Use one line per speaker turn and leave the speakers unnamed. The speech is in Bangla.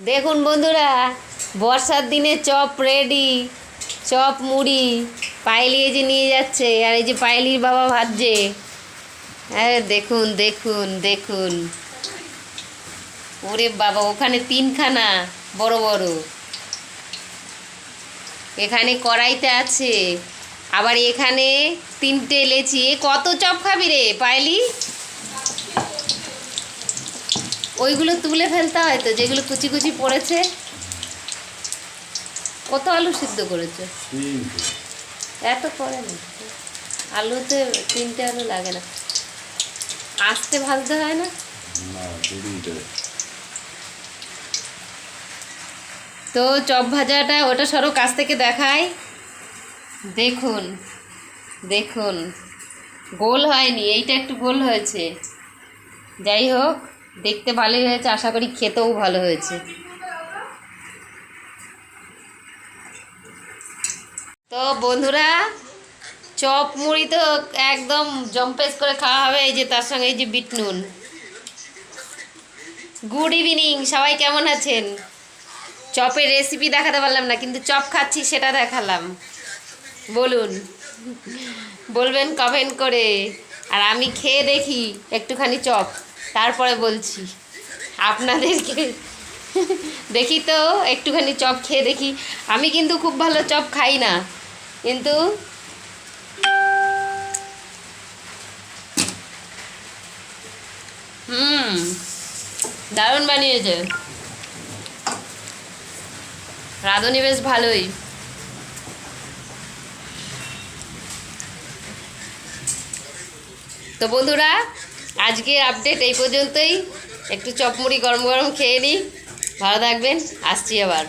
দেখুন বন্ধুরা, বর্ষার দিনে চপ রেডি চপ মুড়ি, পায়েলি এই যে নিয়ে যাচ্ছে, আর এই যে পায়েলির বাবা ভাজছে। হ্যাঁ দেখুন দেখুন দেখুন। ওরে বাবা, ওখানে তিনখানা, বড় বড়। এখানে কড়াইতে আছে, আবার এখানে তিনটে লেচি। এ, কত চপ খাবি রে, পায়েলি? ওইগুলো তুলে ফেলতে হয় তো যেগুলো কুচি কুচি পড়েছে। কত আলু সিদ্ধ করেছে? এত করে না আলুতে তিনটে আলু লাগে না। আস্তে ভাজতে হয় না?
না
তো চপ ভাজাটা ওটা সরো কাছ থেকে দেখায় দেখুন দেখুন। গোল হয়নি এইটা একটু গোল হয়েছে। যাই হোক দেখতে ভালোই হয়েছে, আশা করি খেতেও ভালো হয়েছে। তো বন্ধুরা, চপ মুড়ি তো একদম জম্পেস করে খাওয়া হবে, এই যে তার সঙ্গে এই যে বিট নুন। গুড ইভিনিং সবাই কেমন আছেন? চপের রেসিপি দেখাতে পারলাম না, কিন্তু চপ খাচ্ছি সেটা দেখালাম। বলুন, বলবেন কমেন্ট করে। আর আমি খেয়ে দেখি একটুখানি চপ। তারপরে বলছি, আপনাদেরকে দেখি তো, একটুখানি চপ খেয়ে দেখি। আমি কিন্তু খুব ভালো চপ খাই না, কিন্তু হুম, দারুণ বানিয়েছে। রাঁধুনি বেশ ভালোই। তো বন্ধুরা আজকের আপডেট এই পর্যন্তই। একটু চপমুড়ি গরম গরম খেয়ে নিই ভালো থাকবেন। আসছি আবার।